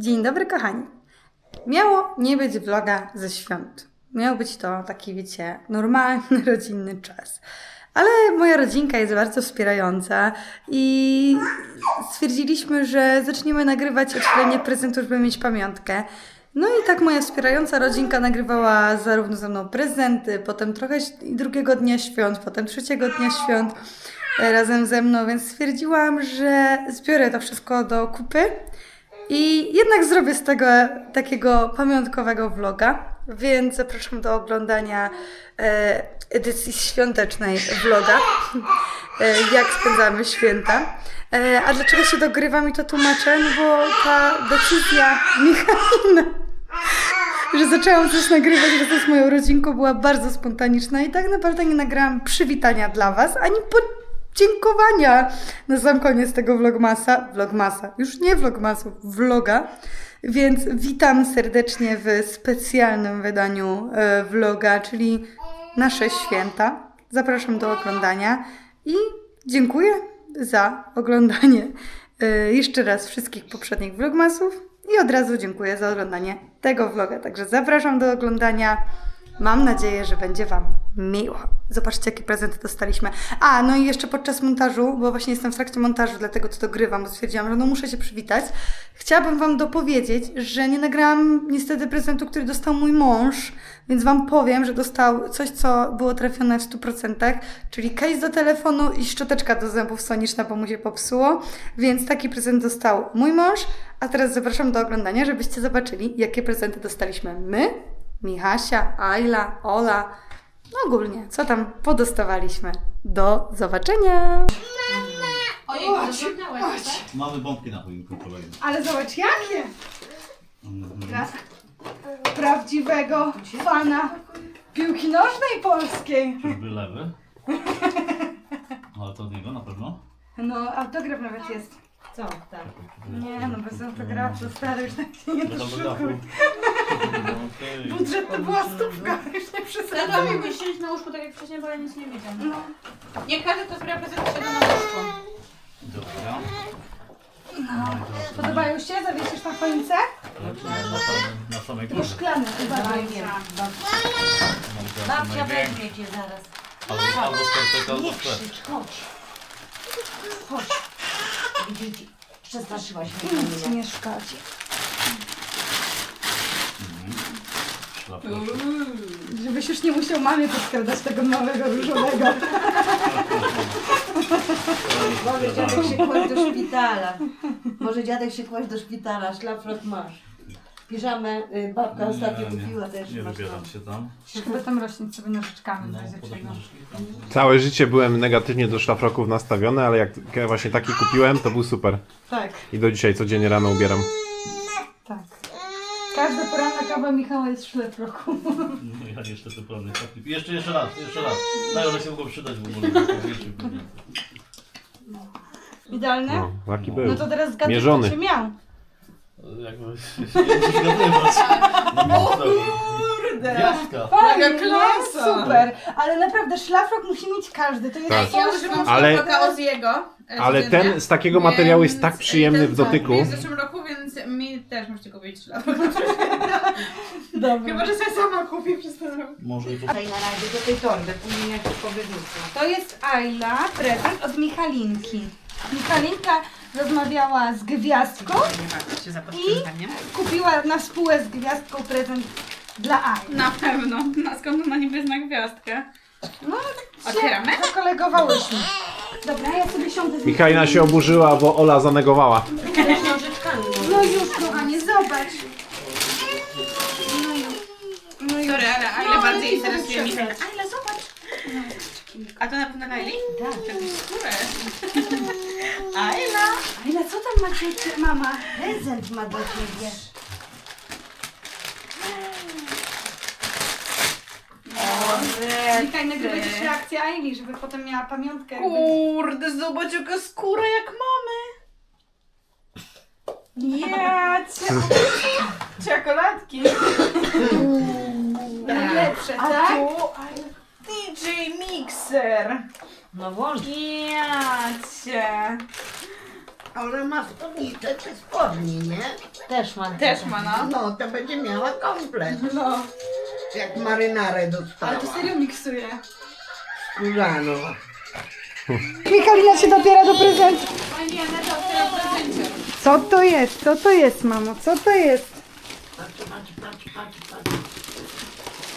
Dzień dobry, kochani. Miało nie być vloga ze świąt. Miał być to taki, wiecie, normalny, rodzinny czas. Ale moja rodzinka jest bardzo wspierająca i stwierdziliśmy, że zaczniemy nagrywać otwieranie prezentów, żeby mieć pamiątkę. No i tak moja wspierająca rodzinka nagrywała zarówno ze mną prezenty, potem trochę drugiego dnia świąt, potem trzeciego dnia świąt e, razem ze mną, więc stwierdziłam, że zbiorę to wszystko do kupy i jednak zrobię z tego takiego pamiątkowego vloga, więc zapraszam do oglądania e, edycji świątecznej vloga, e, jak spędzamy święta. E, a dlaczego się dogrywam i to tłumaczę? No bo ta decyzja Michalina, że zaczęłam coś nagrywać razem z moją rodzinką była bardzo spontaniczna i tak naprawdę nie nagrałam przywitania dla Was, ani podziękowania na sam koniec tego vlogmasa, vlogmasa, już nie vlogmasu, vloga, więc witam serdecznie w specjalnym wydaniu e, vloga, czyli nasze święta. Zapraszam do oglądania i dziękuję za oglądanie e, jeszcze raz wszystkich poprzednich vlogmasów i od razu dziękuję za oglądanie tego vloga. Także zapraszam do oglądania. Mam nadzieję, że będzie Wam miło. Zobaczcie, jakie prezenty dostaliśmy. A, no i jeszcze podczas montażu, bo właśnie jestem w trakcie montażu, dlatego to dogrywam, bo stwierdziłam, że no muszę się przywitać. Chciałabym Wam dopowiedzieć, że nie nagrałam niestety prezentu, który dostał mój mąż, więc Wam powiem, że dostał coś, co było trafione w 100%, czyli case do telefonu i szczoteczka do zębów soniczna, bo mu się popsuło, więc taki prezent dostał mój mąż, a teraz zapraszam do oglądania, żebyście zobaczyli, jakie prezenty dostaliśmy my, Michasia, Ayla, Ola, no ogólnie, co tam podostawaliśmy. Do zobaczenia! Ojej, Chodź, zamknęłaś, chodź. tak? Mamy bombki na choinku kolejne. Ale zobacz jakie! Mhm. Pra prawdziwego fana piłki nożnej polskiej. Czyżby lewy? Ale to od niego na pewno? No, autograf nawet jest. Co? Tak. Nie, no bez autografu, stary, już tak się nie Bez autografu. doszukuj. No, okej. Budżet to była stówka, już nie przesadzam. Zadawał mi siedzieć na łóżku tak jak wcześniej, bo ja nic nie widziałam. Nie każdy, kto zbiera prezent, siada na łóżku. Dobra. Podobają się? Zawiesisz na choince? Na, samym- na samej No górze. szklane, wiem. Mamy teraz Babcia największy. weźmie cię zaraz. Albo, albo skarpetę, albo Nie sklep. krzycz, chodź. Chodź. Widzicie, przestraszyłaś mnie. Nic nie szkodzi. Szlafroczek. Żebyś już nie musiał mamie podskradać tego małego różowego. Może dziadek się kłaść do szpitala. Może dziadek się kłaść do szpitala, szlafrok masz. Piżamę y, babka ostatnio Nie, nie, kupiła też. Nie masz wybieram tam. się tam. Chyba tam rośnie sobie nożyczkami No, w razie czego. Całe życie byłem negatywnie do szlafroków nastawiony, ale jak właśnie taki kupiłem, to był super. Tak, I do dzisiaj codziennie rano ubieram. tak. Każda poranna kawa Michała jest w szlefroku. No ja niestety pełny chłopnik. Jeszcze, jeszcze raz, jeszcze raz. Na one się mogą przydać w ogóle. przedmiotów. Idealne? No, taki był. No to teraz zgaduj, Mierzony. kto cię miał. Jakby nie zgadywać. No mocno. Gwiazdka. Fajnie, klasa. Super, ale naprawdę szlafrok musi mieć każdy. To jest Tak. Ja używam Ale- ale... Oziego. e, Ale ten z takiego materiału jest tak przyjemny ten w co, dotyku. w zeszłym roku, więc mi też możecie kupić szlafrok. Dobra. Chyba, że sobie sama kupię przez ten rok. Może i Daj na razie do tej torby, później jak po wyrzucę. To jest Ayla, prezent od Michalinki. Michalinka rozmawiała z gwiazdką i kupiła na spółę z gwiazdką prezent dla Ayli. Na pewno. Na skąd ona niby zna gwiazdkę? No ale tak Otwieramy? się zakolegowałyśmy. Dobra, ja sobie siądę z Michalina się oburzyła, bo Ola zanegowała. No już, kochanie, zobacz. No już. No już. Sorry, ale No, bardziej interesuje mi. Ayla, zobacz! A to na pewno Laili? Tak. Skórę. Ayla! Ayla, co tam macie, mama? Prezent ma do ciebie. Mikaj, nagrywać też reakcję Ayli, żeby potem miała pamiątkę. jakby- Kurde, zobacz jaka skóra jak mamy! Ja cię... Czekoladki! Najlepsze, A tak? tu DJ Mixer! No włącz. Ja cię! Ona ma spódnicę czy spodni, nie? Też mam. Też ma, no. No, to będzie miała komplet. No. Jak marynarę dostała. Ale to serio miksuje. Skórzaną. Michalina się dobiera do prezentu. Pani Aneta otwiera w prezencie. Co to jest? Co to jest, mamo? Co to jest? Patrz, patrz, patrz, patrz, patrz.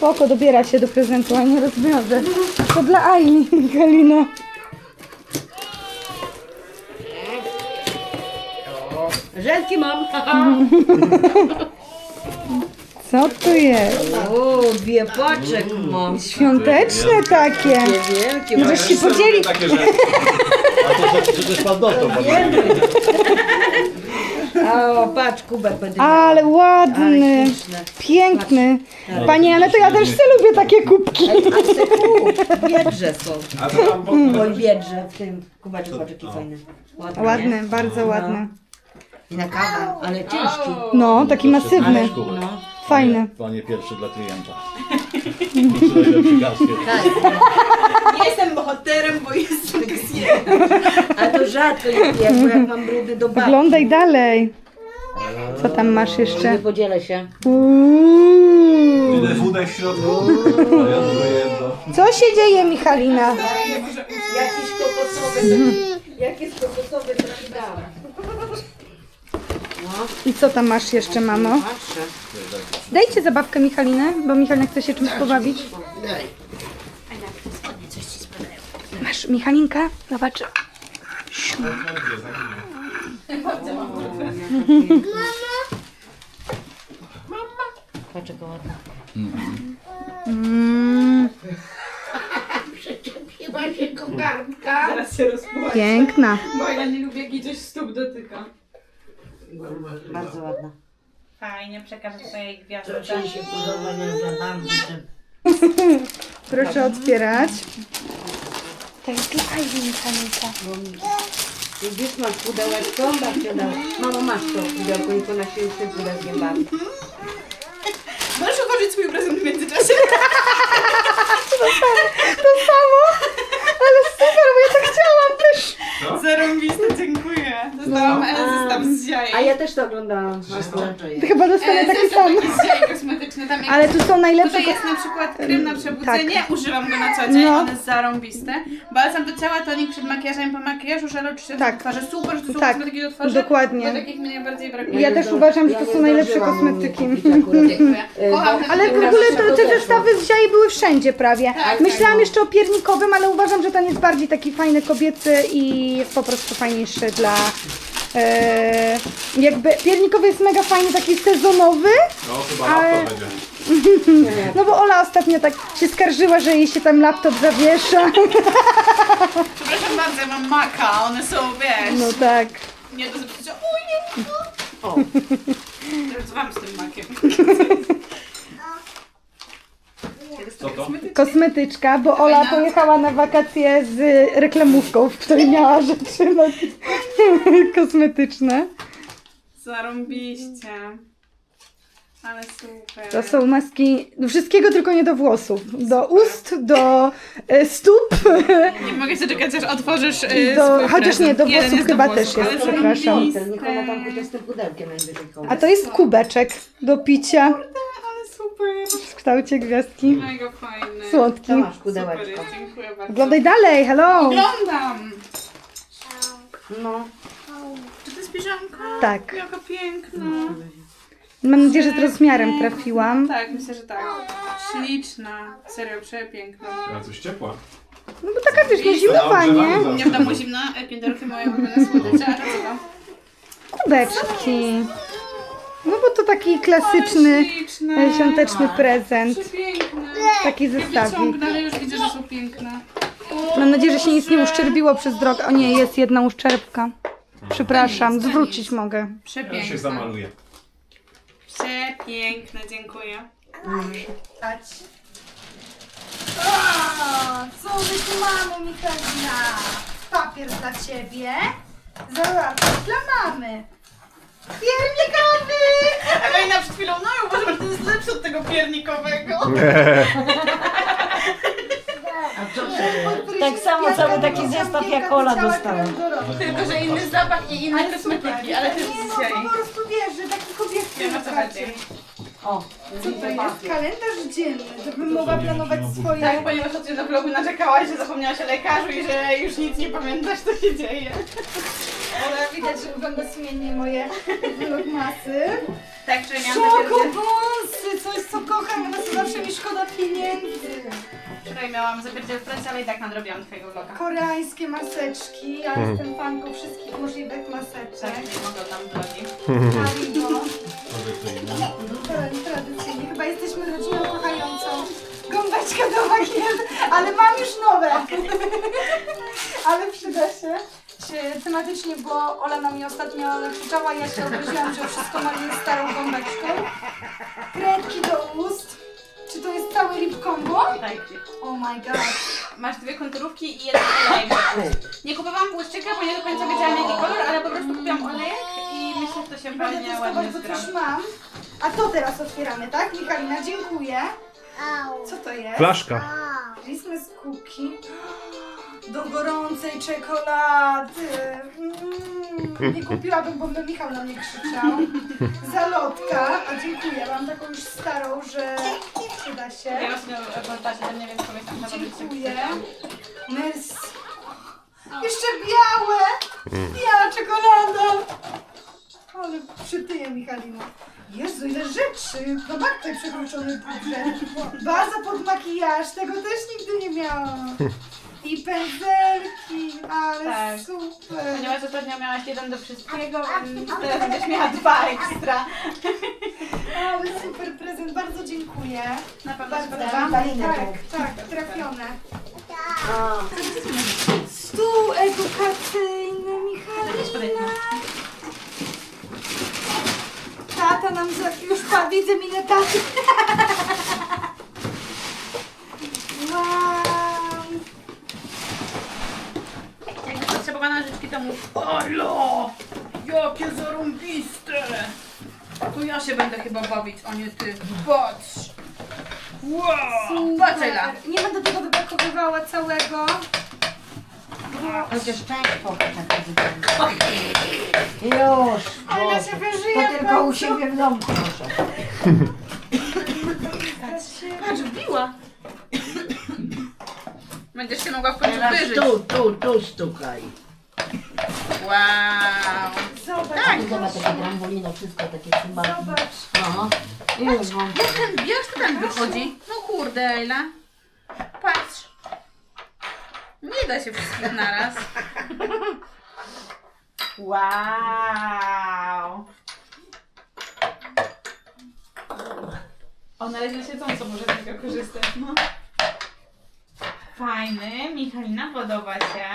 Spoko, dobiera się do prezentu, a nie rozwiąże. To dla Aili, Michalina. Żelki mam. Co to jest? O, wiepaczek mam. Świąteczne takie. Wielkie. Możesz się podzielić. Takie rzeczy. A to o, patrz, kubek będę miała. Ale ładny, Ale śliczne. piękny. Pani Anna, to ja też sobie lubię takie kubki. A te ku, biedrze są. A to tam Oj, biedrze w tym kubeczku, patrz jaki fajny. Ładny, nie? Ładny, bardzo ładny. I na kawę, ale ciężki. No, taki masywny, No. Fajny. Panie pierwszy dla klienta. Najlepszy gaskiet. Tak, Nie jestem bohaterem, bo jestem kasjerem. ale to rzadko bo jak mam brudy do babci. Oglądaj dalej. Co tam masz jeszcze? Nie podzielę się. Uuu. Ile wódek w środku? A ja tylko jedno. Co się dzieje, Michalina? Jakiś kokosowy, jakieś kokosowy coś dałam. I co tam masz jeszcze, mamo? Dajcie zabawkę Michalinę, bo Michalina chce się czymś pobawić. Masz, Michalinka? Zobacz. Patrz jaka ładna. Mm, Zaraz się rozpłaczę. piękna. Bo ja nie lubię, jak jej coś stóp dotyka. Bardzo ładna. Fajnie, przekażę twojej gwiazdce. Proszę się podoba, nie mam Proszę otwierać. To jest dla Aili, Michalinka. Widzisz, masz pudełeczko? Babcia dała. Mamo, masz to pudełko i ona się tym pudełkiem bawi. Możesz otworzyć swój prezent w międzyczasie. To samo? Ale super, bo ja tak chciałam też. Zarąbiste, dziękuję. Dostałam No, a- zestaw z jaj. A ja też to oglądałam. akurat. Chyba dostanę E, taki zestaw sam. taki z jaj kosmetyczny. Tam jak Ale tu są najlepsze... Tutaj jest na przykład krem na przebudzenie, używam go na co dzień, No. on jest zarąbisty. Balsam do ciała, tonik przed makijażem, po makijażu, żel oczywiście Tak. do twarzy. Super, że to są Tak, kosmetyki do twarzy. dokładnie. Bo takich mnie najbardziej brakuje. Ja też uważam, że to są najlepsze kosmetyki. Dziękuję. Kocham ten Ale w ogóle to, te zestawy z ziai były wszędzie prawie. Tak, Myślałam jeszcze o piernikowym, ale uważam, że ten jest bardziej taki fajny kobiecy i jest po prostu fajniejszy dla... E, jakby piernikowy jest mega fajny, taki sezonowy, No chyba Ale- laptop będzie. no bo Ola ostatnio tak się skarżyła, że jej się tam laptop zawiesza. Przepraszam bardzo, ja mam maka, one są, wiesz, No tak. nie do zepsucia. Uj, nie, O, teraz wam z tym makiem. Co to? Kosmetyczka, bo Ola pojechała na wakacje z reklamówką, w której miała rzeczy no, kosmetyczne. Zarąbiście. Ale super. To są maski do wszystkiego, tylko nie do włosów. Do ust, do e, stóp. Nie mogę się czekać, aż otworzysz yy, Do- swój chociaż nie, prezent. do Jeden włosów chyba włosów, też ale jest, przepraszam. zarąbiste. tam z tym pudełkiem. A to jest kubeczek do picia Ale super. w kształcie gwiazdki. Mega fajny. Słodki. To masz Super pudełeczko. dziękuję bardzo. Oglądaj dalej, hello! Oglądam! No. Czy to jest piżamka? Tak. Jaka piękna. Mam nadzieję, że z rozmiarem trafiłam. Tak, myślę, że tak. Śliczna. Serio, przepiękna. A coś ciepła. No bo taka wiesz, no zimowa, nie? Nie w domu zimna, e, kinderki moje ulubione słodycze. A co tam? Kubeczki. No bo to taki klasyczny, Śliczne. świąteczny prezent. Przepiękne. Taki Ja zestawik. wyciągnę, ale już widzę, że są piękne. Mam nadzieję, że się nic nie uszczerbiło przez drogę. O nie, jest jedna uszczerbka. Przepraszam, zwrócić mogę. Ja się Przepiękne. zamaluję. Przepiękne, dziękuję. O, co my tu mamy, Michalina? Papier dla ciebie. Zobacz, dla mamy. Piernikowy! Ewelina przed chwilą, no uważam, że to jest lepsze od tego piernikowego. A co Tak samo cały taki zestaw jak Ola dostała. Tylko, że inny zapach i inne kosmetyki, ale to jest Nie dzisiaj. no, po prostu wiesz, że taki Wiem, o co chodzi. O, Co to jest? Kalendarz dzienny, żebym mogła planować swoje... Tak, ponieważ ostatnio na vlogu narzekałaś, że zapomniałaś o lekarzu i że już nic nie pamiętasz, co się dzieje. Ale widać, że wygląda sumiennie moje vlogmasy. Tak, że miałam takie... Czokobonsy, coś co kocham, ale to zawsze mi szkoda pieniędzy. Wczoraj miałam zapierdziel w pracy, ale i tak nadrobiłam twojego vloga. Koreańskie maseczki, ja jestem fanką wszystkich możliwych Tak, maseczek. nie mogę tam. Haribo, Tradycyjnie. tra- tradycyjnie, chyba jesteśmy rodziną kochającą. Gąbeczka do makijażu, ale mam już nowe. ale przyda się. Tematycznie, bo Ola na mnie ostatnio krzyczała, ja się obraziłam, że wszystko maluję starą gąbeczką. Kredki do ust. Czy to jest cały lip combo? Tak. Oh my god. Masz dwie konturówki i jeden olejek. Nie kupowałam błyszczyka, bo nie do końca wiedziałam jaki kolor, ale po prostu kupiłam olejek i myślę, że to się Będę fajnie, testować, ładnie bo zgra. coś mam. A to teraz otwieramy, tak? Michalina, dziękuję. Co to jest? Flaszka. Christmas cookie. Do gorącej czekolady. Mm, nie kupiłabym, bo by Michał na mnie krzyczał. Zalotka. A dziękuję, mam taką już starą, że przyda się. Ja ostatnio w czasie do mnie, więc pamiętam, że robić Dziękuję. Merci. Jeszcze białe! Biała czekolada! Ale przytyję Michalina. Jezu, ile rzeczy! Zobacz tutaj przekroczony budżet. Baza pod makijaż, tego też nigdy nie miałam. I pędzelki, ale Tak. super. Ponieważ ostatnio miałaś jeden do wszystkiego, więc teraz będziesz miała dwa ekstra. Ale super prezent, bardzo dziękuję. Na pewno się Bardzo. podoba. Tak, tak, trafione. Stół edukacyjny, Michalina. podejść. Tata nam za... Już pa, widzę minę taty. Wow. Jakby potrzebowała nożyczki, to mów Olo! Jakie zarąbiste! Tu ja się będę chyba bawić, a nie ty. Patrz! Wow! Patrz Ela! Nie będę tego wypakowywała całego. Chociaż część pokaż na prezydenta. Już, Ale ja Boże. się. To tylko u siebie w domu proszę. Patrz, wbiła! Będziesz się mogła w końcu Teraz wyżyć. tu, tu, tu stukaj. Wow! Zobacz, Tak. Zobacz, takie trambolino, wszystko takie cymbałki. zobacz. No, już mam. Jak ten bierz, to ten wychodzi. No kurde, Ela. Patrz. Nie da się wszystkich naraz. Wow. Ona ledwie siedząco może z tego korzystać, no. Fajny, Michalina podoba się.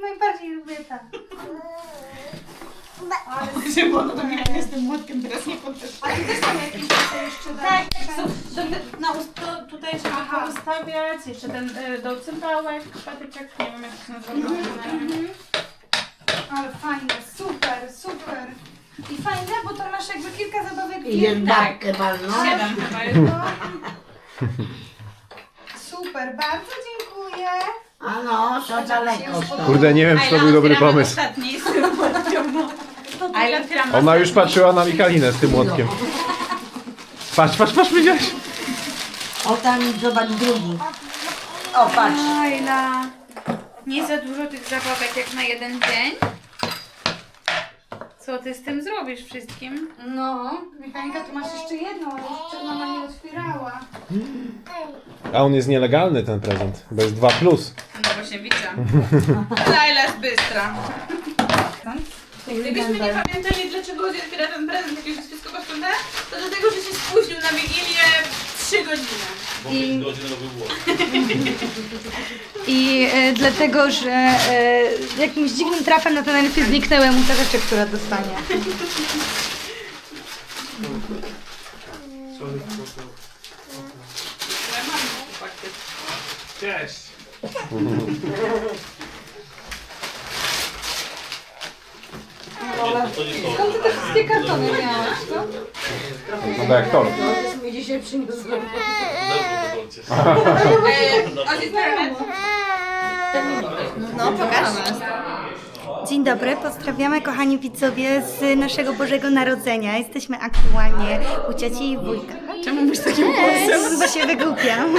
Najbardziej lubię tak. Ale Się podoba mi z tym młotkiem teraz nie podeszła. A tu też są jakieś tutaj jeszcze Tak, tak, te- na ust, to, tutaj trzeba Aha. ustawiać, jeszcze ten y, do cymbałek, patyczek, nie wiem jak to się nazywa. Mhm. Ale fajne, super, super. I fajne, bo to masz jakby kilka zabawek w I jednym. jednakkę walną. Siedem chyba jest. No. Super, bardzo dziękuję. A no, to daleko. Kurde, nie wiem, czy to był dobry pomysł. Ostatni z tym młotkiem, no. A ile otwieram Ona już patrzyła na Michalinę z tym młotkiem. Patrz, patrz, patrz, widziałeś? O tam zobacz drugi. O, patrz. Ajla. Nie za dużo tych zabawek jak na jeden dzień. Co ty z tym zrobisz wszystkim? No, mechanika, tu masz jeszcze jedną, ale jeszcze mama nie otwierała. A on jest nielegalny, ten prezent, bo jest 2 plus. No właśnie widzę. Laila jest bystra. Gdybyśmy nie pamiętali, dlaczego Ozzy otwiera ten prezent, jak już jest wszystko posprzątane, to dlatego, że się spóźnił na Wigilię 3 godziny. Bo 5 godzin robił było. I e, dlatego, że e, jakimś dziwnym trafem na najlepiej zniknęły mu te rzeczy, które dostanie. Ale są. Skąd ty te wszystkie kartony miałaś, no? No bo jak to? Mi dzisiaj przyniósł. Lewo do No, pokaż. Dzień dobry, pozdrawiamy kochani widzowie z naszego Bożego Narodzenia. Jesteśmy aktualnie u cioci i wujka. Czemu mówisz takim głosem? Bo się wygłupiam.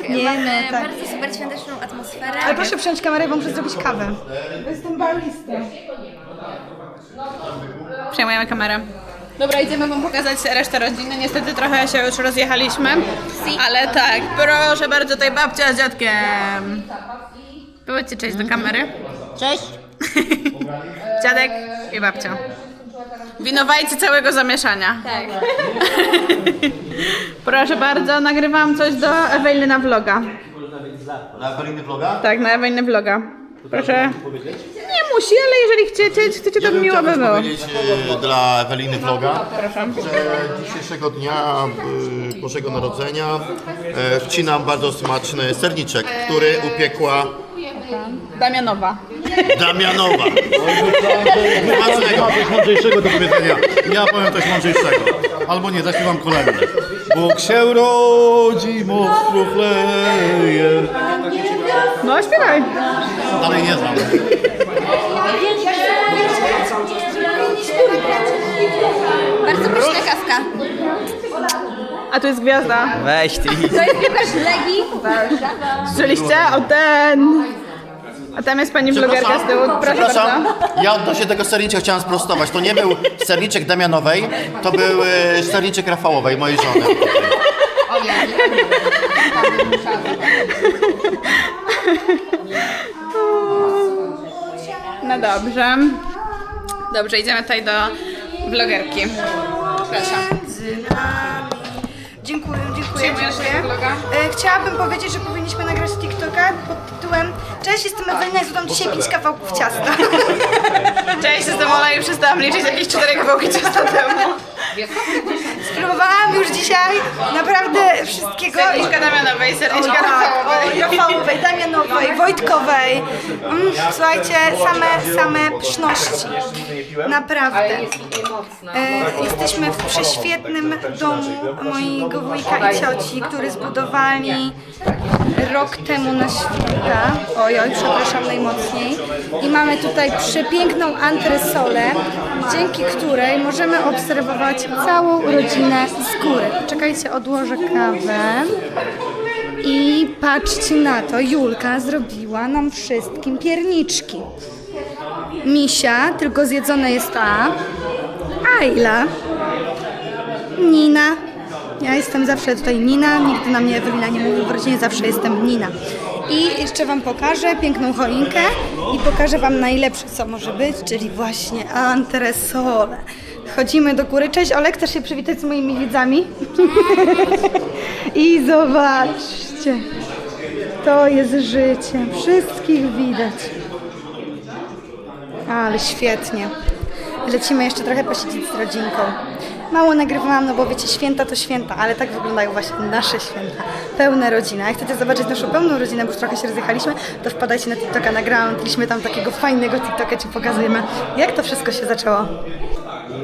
Tak, Nie, mamy no tak. bardzo super świąteczną atmosferę. Ale proszę wziąć kamerę, bo muszę zrobić kawę. Jestem baristą. Przejmujemy kamerę. Dobra, idziemy wam pokazać resztę rodziny. Niestety trochę się już rozjechaliśmy. Ale tak, proszę bardzo, tutaj babcia z dziadkiem. Powiedzcie cześć do kamery. Cześć. Dziadek i babcia. Winowajcy całego zamieszania. Tak. Proszę bardzo, nagrywam coś do Eweliny na vloga. Na kolejny vloga? Tak, na Eweliny vloga. Proszę. Musi, ale jeżeli chcecie, chcecie to Ja bym miło by było. powiedzieć e, dla Eweliny Vloga, że dzisiejszego dnia e, Bożego Narodzenia e, wcinam bardzo smaczny serniczek, który upiekła Damianowa. Damianowa. Smacznego. Coś mądrzejszego do powiedzenia. Ja powiem coś mądrzejszego. Albo nie, zaśpiewam kolędę. Bóg się rodzi, moc chleje. No, śpiewaj. Dalej nie znam. Bardzo pyszna kawka. A tu jest gwiazda. Weź ty. To jest piłkarz Legii. Słyszeliście? O ten! A tam jest pani vlogerka z tyłu. Proszę Przepraszam, bardzo. ja odnośnie tego serniczka chciałem sprostować. To nie był serniczek Damianowej, to był e, serniczek Rafałowej, mojej żony. No dobrze. Dobrze, idziemy tutaj do vlogerki. Proszę. Dziękuję, dziękuję. E, chciałabym powiedzieć, że powinniśmy nagrać TikToka pod tytułem Cześć, jestem Ewelina i zjadłam dzisiaj 5 kawałków ciasta. Cześć, jestem Ola i przestałam liczyć jakieś cztery kawałki ciasta temu. Spróbowałam już dzisiaj naprawdę wszystkiego. Serniczka Damianowej, serniczka Tak, Rafałowej. Rafałowej, Damianowej, Wojtkowej. Mm, słuchajcie, same, same pyszności. Naprawdę. E, jesteśmy w prześwietnym domu mojego wujka i cioci, który zbudowali rok temu na święta. Ojoj, przepraszam najmocniej. I mamy tutaj przepiękną antresolę, dzięki której możemy obserwować całą rodzinę z góry. Czekajcie, odłożę kawę. I patrzcie na to, Julka zrobiła nam wszystkim pierniczki. Misia, tylko zjedzone jest ta. Ayla. Nina. Ja jestem zawsze tutaj Nina, nigdy na mnie Ewelina nie mówi, w rodzinie zawsze jestem Nina. I jeszcze Wam pokażę piękną choinkę i pokażę Wam najlepsze, co może być, czyli właśnie antresole. Chodzimy do góry. Cześć Olek, chcesz się przywitać z moimi widzami? I zobaczcie, to jest życie, wszystkich widać. Ale świetnie. Lecimy jeszcze trochę posiedzieć z rodzinką. Mało nagrywałam, no bo wiecie, święta to święta, ale tak wyglądają właśnie nasze święta. Pełna rodzina. Jak chcecie zobaczyć naszą pełną rodzinę, bo już trochę się rozjechaliśmy, to wpadajcie na TikToka, nagrałam, mieliśmy tam takiego fajnego TikToka, Ci pokazujemy, jak to wszystko się zaczęło.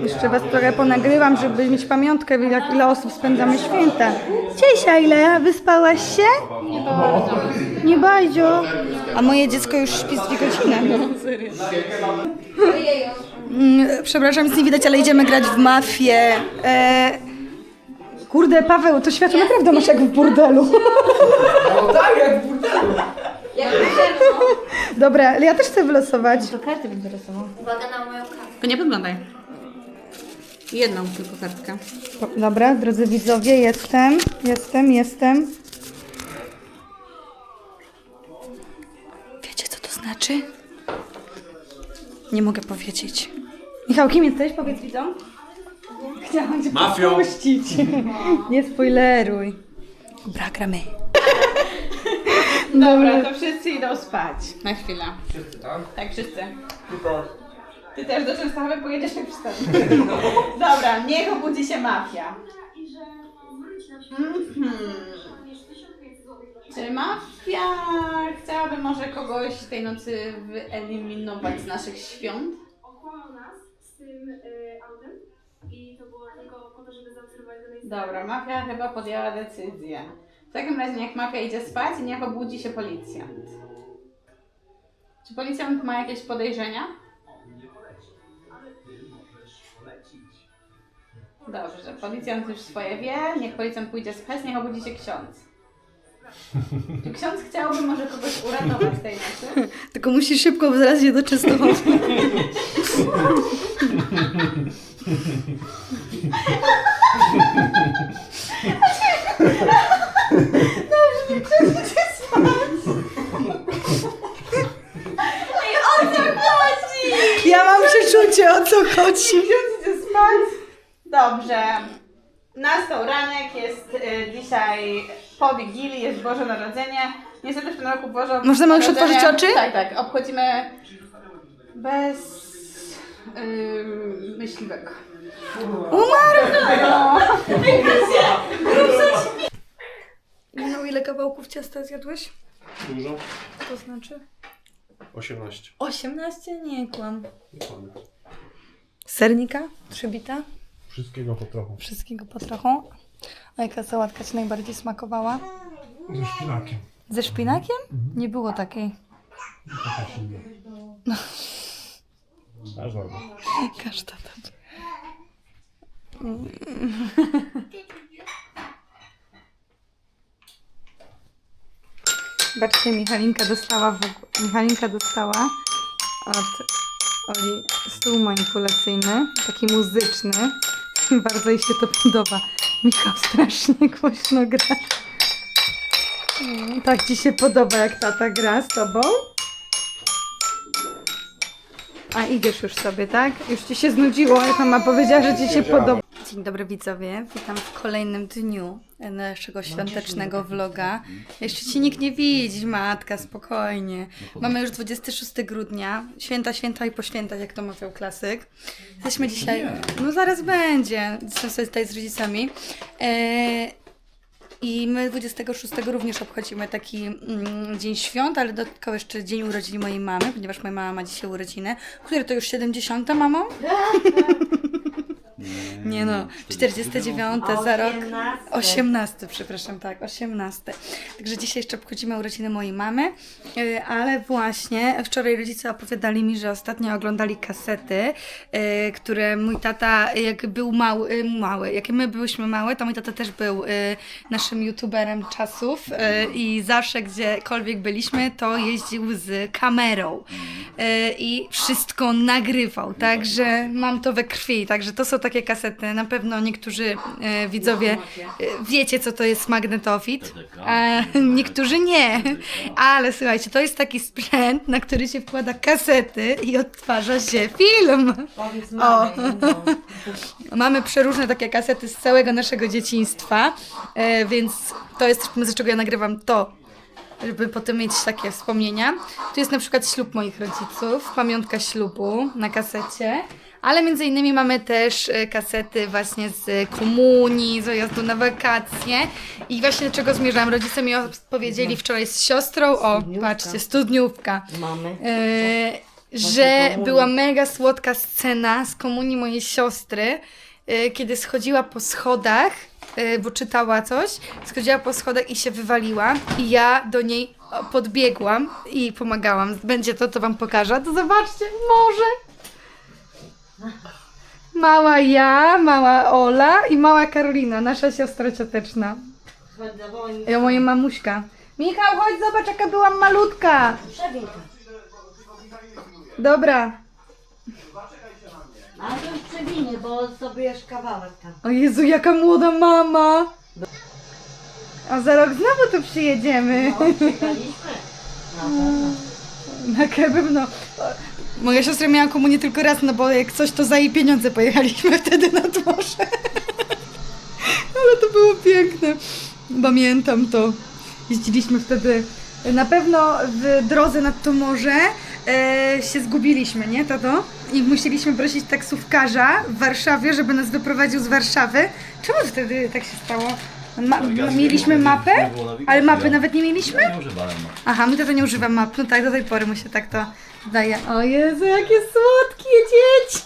Jeszcze Was trochę ponagrywam, żeby mieć pamiątkę, jak ile osób spędzamy święta. Cześć Aile, wyspałaś się? Nie bardzo. Nie bardzo. A moje dziecko już śpi z dwie godziny. Mm, Przepraszam, nic nie widać, ale idziemy grać w mafię. E... Kurde, Paweł, to światło naprawdę masz jak w burdelu. tak, jak w burdelu. Dobra, ale ja też chcę wylosować. Uwaga na moją kawę. To nie podglądaj. Jedną tylko kartkę. Dobra, drodzy widzowie, jestem, jestem, jestem. Wiecie, co to znaczy? Nie mogę powiedzieć. Michał, kim jesteś? Powiedz widzom. Chciałam cię Mafią. puścić. Nie spoileruj. Dobra, gramy. Dobra, to wszyscy idą spać. Na chwilę. Wszyscy, tak? Tak, wszyscy. Ty też do Częstochowy pojedziesz jak wstęp. Dobra, niech obudzi się mafia. Mhm. Czy mafia chciałaby może kogoś tej nocy wyeliminować z naszych świąt? okłamał nas z tym y, autem i to było tylko po to, żeby zaobserwować do miejsca. Dobra, mafia chyba podjęła decyzję. takim razie niech mafia idzie spać i niech obudzi się policjant. Czy policjant ma jakieś podejrzenia? Dobrze, policjant już swoje wie, niech policjant pójdzie spać, niech obudzi się ksiądz. Czy ksiądz chciałby może kogoś uratować tej nocy? Tylko musisz szybko wzrać się do Częstochowy. Ja mam przeczucie, o co chodzi. Ksiądz idzie spać. Dobrze. Nastał ranek, jest y, dzisiaj po Wigilii, jest Boże Narodzenie. Niestety w tym roku Boże Możemy już Narodzenie- otworzyć oczy? Tak, tak. Obchodzimy bez yy, myśliwego. No ile kawałków ciasta zjadłeś? Dużo? To znaczy? 18. 18? Nie kłam. Sernika? Trzybita? Wszystkiego po trochu. Wszystkiego po trochu. A jaka sałatka Ci najbardziej smakowała? Ze szpinakiem. Ze szpinakiem? Nie było takiej. Aż dobra. Każda dobrze. Zobaczcie, Michalinka dostała, w, ogó- Michalinka dostała od Oli stół manipulacyjny, taki muzyczny. Bardzo jej się to podoba. Michał strasznie głośno gra. Mm, Tak Ci się podoba, jak tata gra z Tobą? A idziesz już sobie, tak? Już ci się znudziło, jak mama powiedziała, że ci się podoba. Dzień dobry widzowie, witam w kolejnym dniu naszego świątecznego vloga. Jeszcze ci nikt nie widzi, matka, spokojnie. Mamy już 26 grudnia, święta, święta i po świętach, jak to mawiał klasyk. Jesteśmy dzisiaj, no zaraz będzie, jestem sobie tutaj z rodzicami. E, i my 26 również obchodzimy taki mm, dzień świąt, ale dodatkowo jeszcze dzień urodzin mojej mamy, ponieważ moja mama ma dzisiaj urodziny. Które to już 70, mamo? Nie no, 49 za rok. 18, przepraszam, tak, 18. Także dzisiaj jeszcze obchodzimy urodziny mojej mamy, Yy, ale właśnie wczoraj rodzice opowiadali mi, że ostatnio oglądali kasety, yy, które mój tata, jak był mały, yy, mały, jak my byłyśmy małe, to mój tata też był yy, naszym youtuberem czasów yy, i zawsze gdziekolwiek byliśmy, to jeździł z kamerą yy, i wszystko nagrywał, także mam to we krwi, także to są takie kasety, na pewno niektórzy e, widzowie e, wiecie, co to jest magnetofit, a niektórzy nie, ale słuchajcie, to jest taki sprzęt, na który się wkłada kasety i odtwarza się film. Powiedz mamie, no. Mamy przeróżne takie kasety z całego naszego dzieciństwa, e, więc to jest, z czego ja nagrywam to, żeby potem mieć takie wspomnienia. Tu jest na przykład ślub moich rodziców, pamiątka ślubu na kasecie. Ale między innymi mamy też e, kasety właśnie z komunii, z wyjazdu na wakacje. I właśnie do czego zmierzałam? Rodzice mi powiedzieli wczoraj z siostrą, o patrzcie, studniówka. Mamy. E, że była mega słodka scena z komunii mojej siostry, e, kiedy schodziła po schodach, bo czytała coś, schodziła po schodach i się wywaliła i ja do niej podbiegłam i pomagałam. Będzie to, to wam pokażę. To zobaczcie, może. Mała ja, mała Ola i mała Karolina, nasza siostra cioteczna. I moja mamuśka. Michał, chodź zobacz jaka byłam malutka. Przebieg. Dobra. A to już przewinie, bo zrobisz kawałek tam. O Jezu, jaka młoda mama! A za rok znowu tu przyjedziemy. Czekaliśmy. Na pewno. Moja siostra miała komunię tylko raz, no bo jak coś to za jej pieniądze pojechaliśmy wtedy na dworze. Ale to było piękne. Pamiętam to. Jeździliśmy wtedy na pewno w drodze nad to morze e, się zgubiliśmy, nie tato? I musieliśmy prosić taksówkarza w Warszawie, żeby nas wyprowadził z Warszawy. Czemu wtedy tak się stało? Ma, ma, mieliśmy mapę, ale mapy nawet nie mieliśmy? Nie używałem. Aha, my to nie używam map. No tak, do tej pory mu się tak to daje. O Jezu, jakie słodkie dzieci!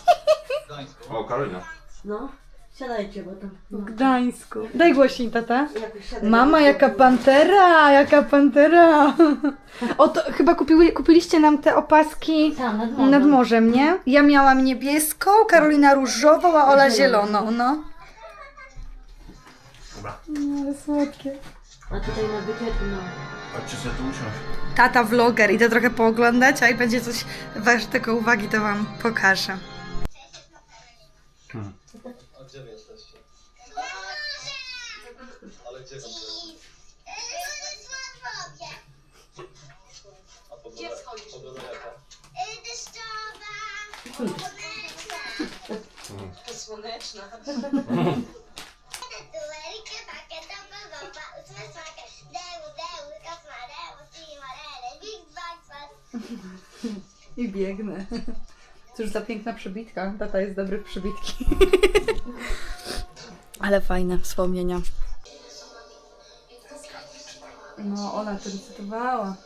O, Karolina. No. Siadajcie, bo tam... W Gdańsku. Daj głośniej, tata. Mama, jaka pantera, jaka pantera. O, to chyba kupiły, kupiliście nam te opaski Tam, nad morzem. nad morzem, nie? Ja miałam niebieską, Karolina różową, a Ola zieloną, no. No, ale słodkie. A tutaj na wycieczku, no. Chodźcie sobie tu usiąść. Tata vloger, idę trochę pooglądać, a jak będzie coś wartego uwagi, to wam pokażę. I biegnę. Cóż za piękna przybitka. Tata jest dobry w przybitki. Ale fajne wspomnienia. No, ona to licytowała.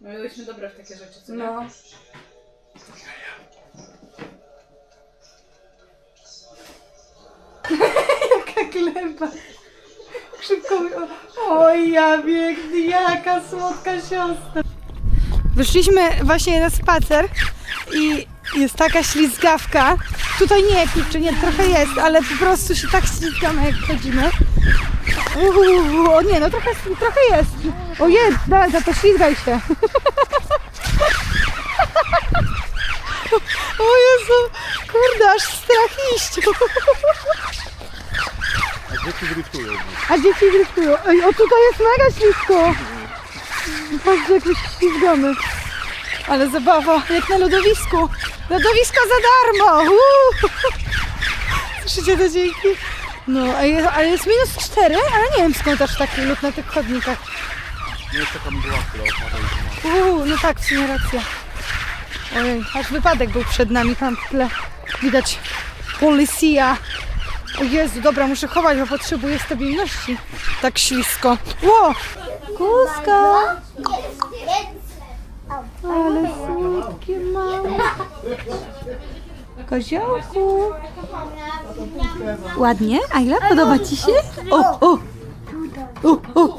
No my byliśmy dobre w takie rzeczy, co nie? No. Jaka klepa. Szybko. Oj, ja biegnie, jaka słodka siostra. Wyszliśmy właśnie na spacer i jest taka ślizgawka. Tutaj nie, kurczę, nie, trochę jest, ale po prostu się tak ślizgamy, jak chodzimy. Uuu, o nie, no trochę, trochę jest. Ojej, da, da, to ślizgaj się. O Jezu, kurde, aż strach iść. A dzieci driftują. A dzieci driftują. Ej, o tutaj jest mega ślisko. Patrzcie, jak my się ślizgamy. Ale zabawa, jak na lodowisku. Lodowisko za darmo. Uuu. Słyszycie to dzięki? No, a jest, ale jest minus 4, ale nie wiem skąd aż taki lód na tych chodnikach. Nie jest taka mgła, która opada i pomaga. Uuu, no tak, w sumie racja. Ojej, aż wypadek był przed nami, tam w tle widać policja. O Jezu, dobra, muszę chować, bo potrzebuję stabilności. Tak ślisko. Ło! Kuska! Ale słodkie małe. Koziołku. Ładnie? A ile? Podoba Ci się? O, o! O, o!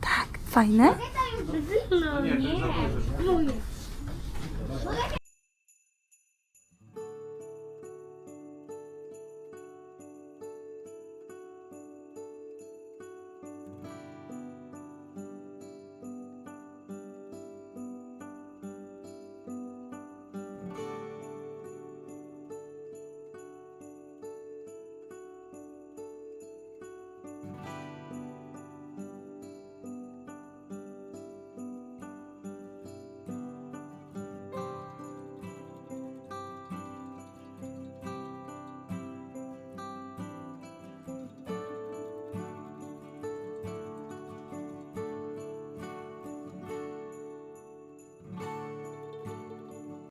Tak, fajne?